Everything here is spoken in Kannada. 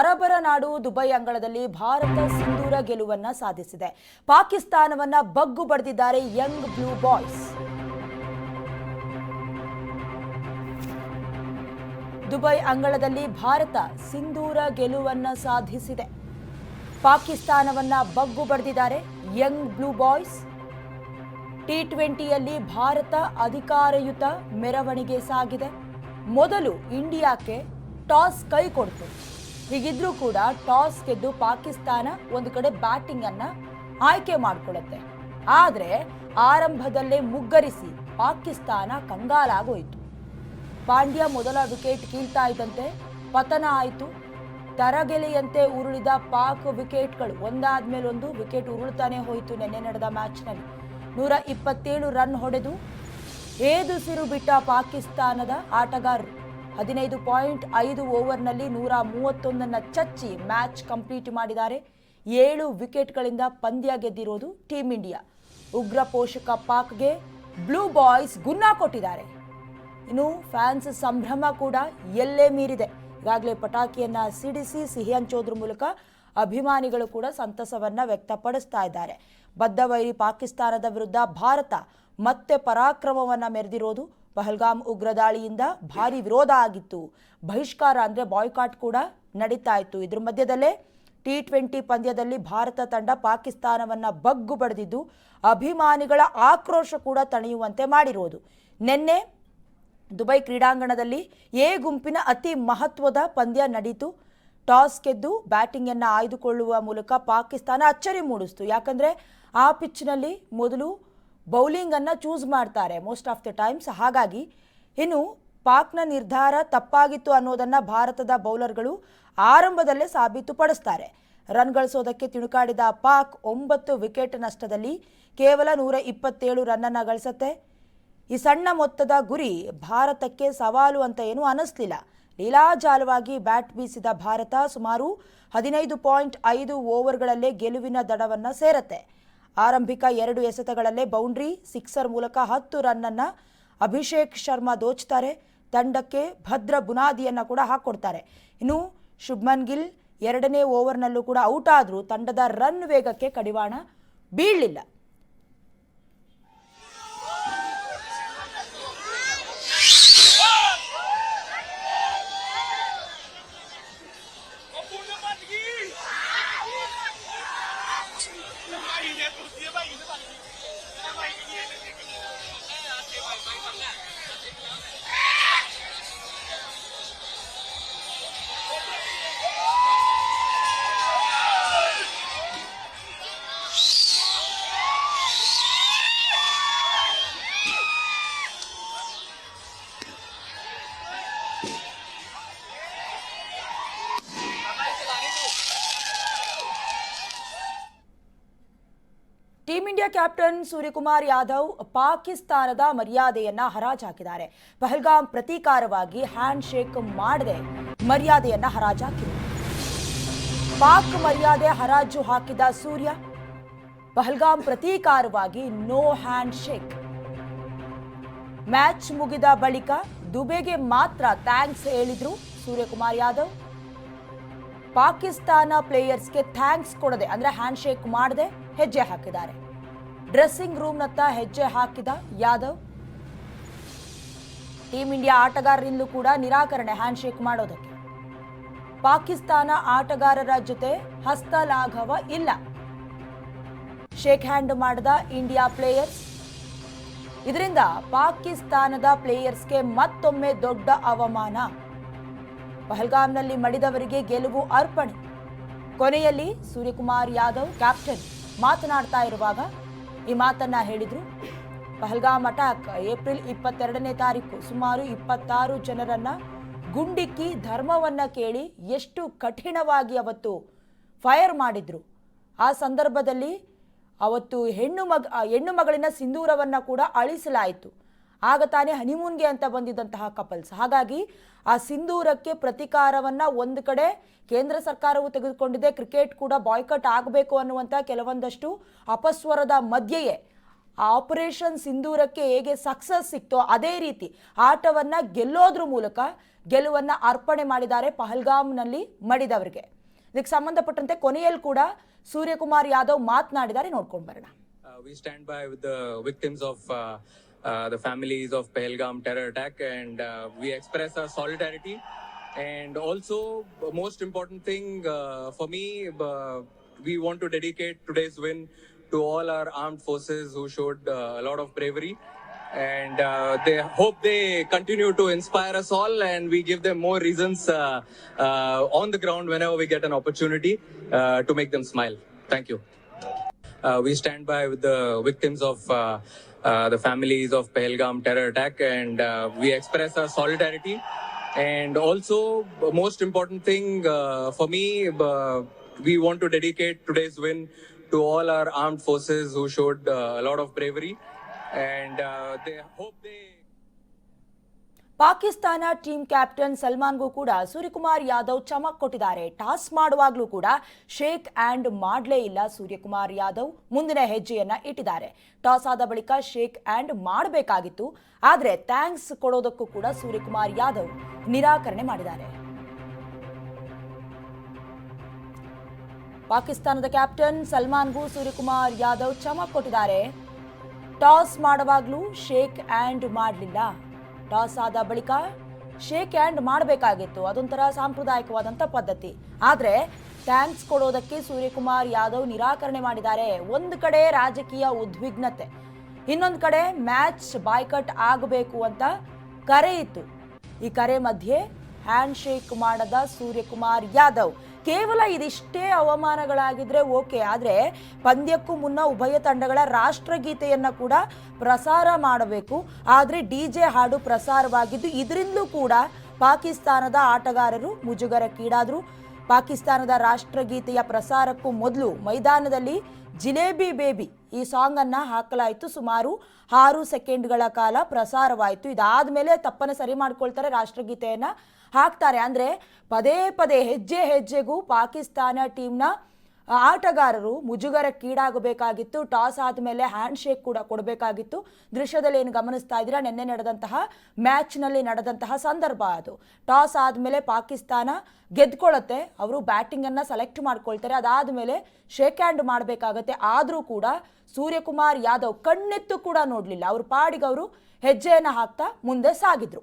ಅರಬರ ನಾಡು ದುಬೈ ಅಂಗಳದಲ್ಲಿ ಭಾರತ ಸಿಂಧೂರ ಗೆಲುವನ್ನ ಸಾಧಿಸಿದೆ. ಪಾಕಿಸ್ತಾನವನ್ನ ಬಗ್ಗು ಬಡಿದಿದ್ದಾರೆ ಯಂಗ್ ಬ್ಲೂ ಬಾಯ್ಸ್. ದುಬೈ ಅಂಗಳದಲ್ಲಿ ಭಾರತ ಸಿಂಧೂರ ಗೆಲುವನ್ನ ಸಾಧಿಸಿದೆ. ಪಾಕಿಸ್ತಾನವನ್ನ ಬಗ್ಗು ಬಡಿದಿದ್ದಾರೆ ಯಂಗ್ ಬ್ಲೂ ಬಾಯ್ಸ್. ಟಿ ಟ್ವೆಂಟಿಯಲ್ಲಿ ಭಾರತ ಅಧಿಕಾರಯುತ ಮೆರವಣಿಗೆ ಸಾಗಿದೆ. ಮೊದಲು ಇಂಡಿಯಾಕ್ಕೆ ಟಾಸ್ ಕೈ ಕೊಡ್ತು. ಹೀಗಿದ್ರೂ ಕೂಡ ಟಾಸ್ ಗೆದ್ದು ಪಾಕಿಸ್ತಾನ ಒಂದು ಕಡೆ ಬ್ಯಾಟಿಂಗ್ ಅನ್ನ ಆಯ್ಕೆ ಮಾಡಿಕೊಳ್ಳುತ್ತೆ. ಆದರೆ ಆರಂಭದಲ್ಲೇ ಮುಗ್ಗರಿಸಿ ಪಾಕಿಸ್ತಾನ ಕಂಗಾಲಾಗೋಯಿತು. ಪಾಂಡ್ಯ ಮೊದಲ ವಿಕೆಟ್ ಕೀಳ್ತಾ ಇದ್ದಂತೆ ಪತನ ಆಯಿತು. ತರಗೆಲೆಯಂತೆ ಉರುಳಿದ ಪಾಕ್ ವಿಕೆಟ್ಗಳು ಒಂದಾದ್ಮೇಲೊಂದು ವಿಕೆಟ್ ಉರುಳ್ತಾನೆ ಹೋಯಿತು ನಿನ್ನೆ ನಡೆದ ಮ್ಯಾಚ್ನಲ್ಲಿ. ನೂರ ಇಪ್ಪತ್ತೇಳು ರನ್ ಹೊಡೆದು ಏದುಸಿರು ಬಿಟ್ಟ ಪಾಕಿಸ್ತಾನದ ಆಟಗಾರರು. ಹದಿನೈದು ಪಾಯಿಂಟ್ ಐದು ಓವರ್ನಲ್ಲಿ ನೂರ ಮೂವತ್ತೊಂದನ್ನು ಚಚ್ಚಿ ಮ್ಯಾಚ್ ಕಂಪ್ಲೀಟ್ ಮಾಡಿದ್ದಾರೆ. ಏಳು ವಿಕೆಟ್ಗಳಿಂದ ಪಂದ್ಯ ಗೆದ್ದಿರೋದು ಟೀಂ ಇಂಡಿಯಾ. ಉಗ್ರ ಪೋಷಕ ಪಾಕ್ಗೆ ಬ್ಲೂ ಬಾಯ್ಸ್ ಗುನ್ನಾ ಕೊಟ್ಟಿದ್ದಾರೆ. ಇನ್ನು ಫ್ಯಾನ್ಸ್ ಸಂಭ್ರಮ ಕೂಡ ಎಲ್ಲೇ ಮೀರಿದೆ. ಈಗಾಗಲೇ ಪಟಾಕಿಯನ್ನ ಸಿಡಿಸಿ ಸಿಹಿ ಹಂಚೋದ್ರ ಮೂಲಕ ಅಭಿಮಾನಿಗಳು ಕೂಡ ಸಂತಸವನ್ನ ವ್ಯಕ್ತಪಡಿಸ್ತಾ ಇದ್ದಾರೆ. ಬದ್ಧವೈರಿ ಪಾಕಿಸ್ತಾನದ ವಿರುದ್ಧ ಭಾರತ ಮತ್ತೆ ಪರಾಕ್ರಮವನ್ನ ಮೆರೆದಿರೋದು ಪಹಲ್ಗಾಮ್ ಉಗ್ರ ದಾಳಿಯಿಂದ ಭಾರಿ ವಿರೋಧ ಆಗಿತ್ತು. ಬಹಿಷ್ಕಾರ ಅಂದರೆ ಬಾಯ್ಕಾಟ್ ಕೂಡ ನಡೀತಾ ಇತ್ತು ಇದ್ರ ಮಧ್ಯದಲ್ಲೇ ಟಿ ಟ್ವೆಂಟಿ ಪಂದ್ಯದಲ್ಲಿ ಭಾರತ ತಂಡ ಪಾಕಿಸ್ತಾನವನ್ನು ಬಗ್ಗು ಬಡಿದಿದ್ದು, ಅಭಿಮಾನಿಗಳ ಆಕ್ರೋಶ ಕೂಡ ತಣಿಯುವಂತೆ ಮಾಡಿರೋದು. ನಿನ್ನೆ ದುಬೈ ಕ್ರೀಡಾಂಗಣದಲ್ಲಿ ಎ ಗುಂಪಿನ ಅತಿ ಮಹತ್ವದ ಪಂದ್ಯ ನಡೀತು. ಟಾಸ್ ಗೆದ್ದು ಬ್ಯಾಟಿಂಗನ್ನು ಆಯ್ದುಕೊಳ್ಳುವ ಮೂಲಕ ಪಾಕಿಸ್ತಾನ ಅಚ್ಚರಿ ಮೂಡಿಸ್ತು. ಯಾಕಂದರೆ ಆ ಪಿಚ್ನಲ್ಲಿ ಮೊದಲು ಬೌಲಿಂಗನ್ನು ಚೂಸ್ ಮಾಡ್ತಾರೆ ಮೋಸ್ಟ್ ಆಫ್ ದ ಟೈಮ್ಸ್ ಹಾಗಾಗಿ ಇನ್ನು ಪಾಕ್ನ ನಿರ್ಧಾರ ತಪ್ಪಾಗಿತ್ತು ಅನ್ನೋದನ್ನು ಭಾರತದ ಬೌಲರ್ಗಳು ಆರಂಭದಲ್ಲೇ ಸಾಬೀತುಪಡಿಸ್ತಾರೆ ರನ್ ಗಳಿಸೋದಕ್ಕೆ ತಿಣುಕಾಡಿದ ಪಾಕ್ ಒಂಬತ್ತು ವಿಕೆಟ್ ನಷ್ಟದಲ್ಲಿ ಕೇವಲ ನೂರ ಇಪ್ಪತ್ತೇಳು ರನ್ನನ್ನು ಗಳಿಸುತ್ತೆ. ಈ ಸಣ್ಣ ಮೊತ್ತದ ಗುರಿ ಭಾರತಕ್ಕೆ ಸವಾಲು ಅಂತ ಏನೂ ಅನ್ನಿಸ್ಲಿಲ್ಲ ಲೀಲಾಜಾಲವಾಗಿ ಬ್ಯಾಟ್ ಬೀಸಿದ ಭಾರತ ಸುಮಾರು ಹದಿನೈದು ಪಾಯಿಂಟ್ ಐದು ಓವರ್ಗಳಲ್ಲೇ ಗೆಲುವಿನ ದಡವನ್ನು ಸೇರತ್ತೆ. ಆರಂಭಿಕ ಎರಡು ಎಸೆತಗಳಲ್ಲೇ ಬೌಂಡ್ರಿ, ಸಿಕ್ಸರ್ ಮೂಲಕ ಹತ್ತು ರನ್ನನ್ನು ಅಭಿಷೇಕ್ ಶರ್ಮಾ ದೋಚ್ತಾರೆ. ತಂಡಕ್ಕೆ ಭದ್ರ ಬುನಾದಿಯನ್ನು ಕೂಡ ಹಾಕ್ಕೊಡ್ತಾರೆ ಇನ್ನು ಶುಭ್ಮನ್ ಗಿಲ್ ಎರಡನೇ ಓವರ್ನಲ್ಲೂ ಕೂಡ ಔಟ್ ಆದರೂ ತಂಡದ ರನ್ ವೇಗಕ್ಕೆ ಕಡಿವಾಣ ಬೀಳಲಿಲ್ಲ. Team India captain Suryakumar Yadav ಪಾಕಿಸ್ತಾನದ ಮರ್ಯಾದೆಯನ್ನ ಹರಾಜಾಕಿದ್ದಾರೆ. ಪಹಲ್ಗಾಮ್ ಪ್ರತೀಕಾರವಾಗಿ ಹ್ಯಾಂಡ್ ಶೇಕ್ ಮಾಡದೆ ಮರ್ಯಾದೆಯನ್ನ ಹರಾಜಾಕಿದರು ಪಾಕ್ ಮರ್ಯಾದೆ ಹರಾಜು ಹಾಕಿದ ಸೂರ್ಯ ಪಹಲ್ಗಾಮ್ ಪ್ರತೀಕಾರವಾಗಿ ನೋ ಹ್ಯಾಂಡ್ ಶೇಕ್ ಮ್ಯಾಚ್ ಮುಗಿದ ಬಳಿಕ ದುಬೆಗೆ ಮಾತ್ರ ಥ್ಯಾಂಕ್ಸ್ ಹೇಳಿದ್ರು ಸೂರ್ಯಕುಮಾರ್ ಯಾದವ್. ಪಾಕಿಸ್ತಾನ ಪ್ಲೇಯರ್ಸ್ಗೆ ಥ್ಯಾಂಕ್ಸ್ ಕೊಡದೆ ಅಂದ್ರೆ ಹ್ಯಾಂಡ್ ಶೇಕ್ ಮಾಡದೆ ಹೆಜ್ಜೆ ಹಾಕಿದ್ದಾರೆ. ಡ್ರೆಸ್ಸಿಂಗ್ ರೂಮ್ನತ್ತ ಹೆಜ್ಜೆ ಹಾಕಿದ ಯಾದವ್. ಟೀಂ ಇಂಡಿಯಾ ಆಟಗಾರರಿಂದಲೂ ಕೂಡ ನಿರಾಕರಣೆ ಹ್ಯಾಂಡ್ ಶೇಕ್ ಮಾಡೋದಕ್ಕೆ. ಪಾಕಿಸ್ತಾನ ಆಟಗಾರರ ಜೊತೆ ಹಸ್ತಲಾಘವ ಇಲ್ಲ. ಶೇಕ್ ಹ್ಯಾಂಡ್ ಮಾಡಿದ ಇಂಡಿಯಾ ಪ್ಲೇಯರ್ಸ್. ಇದರಿಂದ ಪಾಕಿಸ್ತಾನದ ಪ್ಲೇಯರ್ಸ್ಗೆ ಮತ್ತೊಮ್ಮೆ ದೊಡ್ಡ ಅವಮಾನ. ಪಹಲ್ಗಾಮ್ನಲ್ಲಿ ಮಡಿದವರಿಗೆ ಗೆಲುವು ಅರ್ಪಣೆ. ಕೊನೆಯಲ್ಲಿ ಸೂರ್ಯಕುಮಾರ್ ಯಾದವ್, ಕ್ಯಾಪ್ಟನ್, ಮಾತನಾಡ್ತಾ ಇರುವಾಗ ಈ ಮಾತನ್ನ ಹೇಳಿದ್ರು. ಪಹಲ್ಗಾಮ್ ಅಟ್ಯಾಕ್ ಏಪ್ರಿಲ್ ಇಪ್ಪತ್ತೆರಡನೇ ತಾರೀಕು ಸುಮಾರು ಇಪ್ಪತ್ತಾರು ಜನರನ್ನ ಗುಂಡಿಕ್ಕಿ ಧರ್ಮವನ್ನ ಕೇಳಿ ಎಷ್ಟು ಕಠಿಣವಾಗಿ ಅವತ್ತು ಫೈರ್ ಮಾಡಿದ್ರು. ಆ ಸಂದರ್ಭದಲ್ಲಿ ಅವತ್ತು ಹೆಣ್ಣು ಮಗ, ಹೆಣ್ಣು ಮಗಳಿನ ಸಿಂಧೂರವನ್ನು ಕೂಡ ಅಳಿಸಲಾಯಿತು. ಆಗ ತಾನೇ ಹನಿಮೂನ್ಗೆ ಅಂತ ಬಂದಿದ್ದಂತಹ ಕಪಲ್ಸ್. ಹಾಗಾಗಿ ಆ ಸಿಂಧೂರಕ್ಕೆ ಪ್ರತಿಕಾರವನ್ನ ಒಂದು ಕಡೆ ಕೇಂದ್ರ ಸರ್ಕಾರವು ತೆಗೆದುಕೊಂಡಿದೆ. ಕ್ರಿಕೆಟ್ ಕೂಡ ಬಾಯ್ಕಟ್ ಆಗಬೇಕು ಅನ್ನುವಂಥ ಕೆಲವೊಂದಷ್ಟು ಅಪಸ್ವರದ ಮಧ್ಯೆಯೇ ಆ ಆಪರೇಷನ್ ಸಿಂಧೂರಕ್ಕೆ ಹೇಗೆ ಸಕ್ಸಸ್ ಸಿಕ್ತೋ ಅದೇ ರೀತಿ ಆಟವನ್ನ ಗೆಲ್ಲೋದ್ರ ಮೂಲಕ ಗೆಲುವನ್ನ ಅರ್ಪಣೆ ಮಾಡಿದ್ದಾರೆ ಪಹಲ್ಗಾಮ್ನಲ್ಲಿ ಮಡಿದವರಿಗೆ. ಇದಕ್ಕೆ ಸಂಬಂಧಪಟ್ಟಂತೆ ಕೊನೆಯಲ್ಲಿ ಕೂಡ ಸೂರ್ಯಕುಮಾರ್ ಯಾದವ್ ಮಾತನಾಡಿದ್ದಾರೆ. ನೋಡ್ಕೊಂಡು ಬರೋಣ. Uh, the families of Pahalgam terror attack, and uh, we express our solidarity. And also, most important thing uh, for me, uh, we want to dedicate today's win to all our armed forces who showed uh, a lot of bravery. And uh, they hope they continue to inspire us all, and we give them more reasons uh, uh, on the ground whenever we get an opportunity uh, to make them smile. Thank you. Uh, we stand by with the victims of uh, the families of Pahalgam terror attack, and uh, we express our solidarity. And also, most important thing uh, for me, uh, we want to dedicate today's win to all our armed forces who showed uh, a lot of bravery, and uh, they hope they. Pakistan team captain ಸಲ್ಮಾನ್ಗೂ ಕೂಡ ಸೂರ್ಯಕುಮಾರ್ ಯಾದವ್ ಚಮಕ್ ಕೊಟ್ಟಿದ್ದಾರೆ. ಟಾಸ್ ಮಾಡುವಾಗಲೂ ಕೂಡ ಶೇಕ್ ಆ್ಯಂಡ್ ಮಾಡಲೇ ಇಲ್ಲ ಸೂರ್ಯಕುಮಾರ್ ಯಾದವ್. ಮುಂದಿನ ಹೆಜ್ಜೆಯನ್ನ ಇಟ್ಟಿದ್ದಾರೆ. ಟಾಸ್ ಆದ ಬಳಿಕ ಶೇಕ್ ಆ್ಯಂಡ್ ಮಾಡಬೇಕಾಗಿತ್ತು. ಆದರೆ ಥ್ಯಾಂಕ್ಸ್ ಕೊಡೋದಕ್ಕೂ ಕೂಡ ಸೂರ್ಯಕುಮಾರ್ ಯಾದವ್ ನಿರಾಕರಣೆ ಮಾಡಿದ್ದಾರೆ. ಪಾಕಿಸ್ತಾನದ ಕ್ಯಾಪ್ಟನ್ ಸಲ್ಮಾನ್ಗೂ ಸೂರ್ಯಕುಮಾರ್ ಯಾದವ್ ಚಮಕ್ ಕೊಟ್ಟಿದ್ದಾರೆ. ಟಾಸ್ ಮಾಡುವಾಗಲೂ ಶೇಕ್ ಆ್ಯಂಡ್ ಮಾಡಲಿಲ್ಲ. ಟಾಸ್ ಆದ ಬಳಿಕ ಶೇಕ್ ಹ್ಯಾಂಡ್ ಮಾಡಬೇಕಾಗಿತ್ತು. ಅದೊಂಥರ ಸಾಂಪ್ರದಾಯಿಕವಾದಂಥ ಪದ್ಧತಿ. ಆದರೆ ಥ್ಯಾಂಕ್ಸ್ ಕೊಡೋದಕ್ಕೆ ಸೂರ್ಯಕುಮಾರ್ ಯಾದವ್ ನಿರಾಕರಣೆ ಮಾಡಿದ್ದಾರೆ. ಒಂದು ಕಡೆ ರಾಜಕೀಯ ಉದ್ವಿಗ್ನತೆ, ಇನ್ನೊಂದು ಕಡೆ ಮ್ಯಾಚ್ ಬಾಯ್ಕಟ್ ಆಗಬೇಕು ಅಂತ ಕರೆ ಇತ್ತು. ಈ ಕರೆ ಮಧ್ಯೆ ಹ್ಯಾಂಡ್ ಶೇಕ್ ಮಾಡದ ಸೂರ್ಯಕುಮಾರ್ ಯಾದವ್. ಕೇವಲ ಇದಿಷ್ಟೇ ಅವಮಾನಗಳಾಗಿದ್ರೆ ಓಕೆ, ಆದರೆ ಪಂದ್ಯಕ್ಕೂ ಮುನ್ನ ಉಭಯ ತಂಡಗಳ ರಾಷ್ಟ್ರಗೀತೆಯನ್ನು ಕೂಡ ಪ್ರಸಾರ ಮಾಡಬೇಕು. ಆದರೆ ಡಿ ಜೆ ಹಾಡು ಪ್ರಸಾರವಾಗಿದ್ದು, ಇದರಿಂದಲೂ ಕೂಡ ಪಾಕಿಸ್ತಾನದ ಆಟಗಾರರು ಮುಜುಗರಕ್ಕೀಡಾದರು ಪಾಕಿಸ್ತಾನದ ರಾಷ್ಟ್ರಗೀತೆಯ ಪ್ರಸಾರಕ್ಕೂ ಮೊದಲು ಮೈದಾನದಲ್ಲಿ ಜಿಲೇಬಿ ಬೇಬಿ ಈ ಸಾಂಗ್ ಅನ್ನ ಹಾಕಲಾಯಿತು. ಸುಮಾರು ಆರು ಸೆಕೆಂಡ್ಗಳ ಕಾಲ ಪ್ರಸಾರವಾಯಿತು. ಇದಾದ ಮೇಲೆ ತಪ್ಪನ್ನು ಸರಿ ಮಾಡ್ಕೊಳ್ತಾರೆ, ರಾಷ್ಟ್ರಗೀತೆಯನ್ನ ಹಾಕ್ತಾರೆ. ಅಂದ್ರೆ ಪದೇ ಪದೇ ಹೆಜ್ಜೆ ಹೆಜ್ಜೆಗೂ ಪಾಕಿಸ್ತಾನ ಟೀಮ್ನ ಆಟಗಾರರು ಮುಜುಗರಕ್ಕೀಡಾಗಬೇಕಾಗಿತ್ತು ಟಾಸ್ ಆದಮೇಲೆ ಹ್ಯಾಂಡ್ ಶೇಕ್ ಕೂಡ ಕೊಡಬೇಕಾಗಿತ್ತು. ದೃಶ್ಯದಲ್ಲಿ ಏನು ಗಮನಿಸ್ತಾ ಇದ್ದೀರಾ? ನಿನ್ನೆ ನಡೆದಂತಹ ಮ್ಯಾಚ್ನಲ್ಲಿ ನಡೆದಂತಹ ಸಂದರ್ಭ ಅದು. ಟಾಸ್ ಆದಮೇಲೆ ಪಾಕಿಸ್ತಾನ ಗೆದ್ಕೊಳ್ಳುತ್ತೆ ಅವರು ಬ್ಯಾಟಿಂಗನ್ನು ಸೆಲೆಕ್ಟ್ ಮಾಡ್ಕೊಳ್ತಾರೆ, ಅದಾದಮೇಲೆ ಶೇಕ್ ಹ್ಯಾಂಡ್ ಮಾಡಬೇಕಾಗತ್ತೆ. ಆದರೂ ಕೂಡ ಸೂರ್ಯಕುಮಾರ್ ಯಾದವ್ ಕಣ್ಣೆತ್ತು ಕೂಡ ನೋಡಲಿಲ್ಲ. ಅವ್ರ ಪಾಡಿಗೆ ಅವರು ಹೆಜ್ಜೆಯನ್ನು ಹಾಕ್ತಾ ಮುಂದೆ ಸಾಗಿದ್ರು.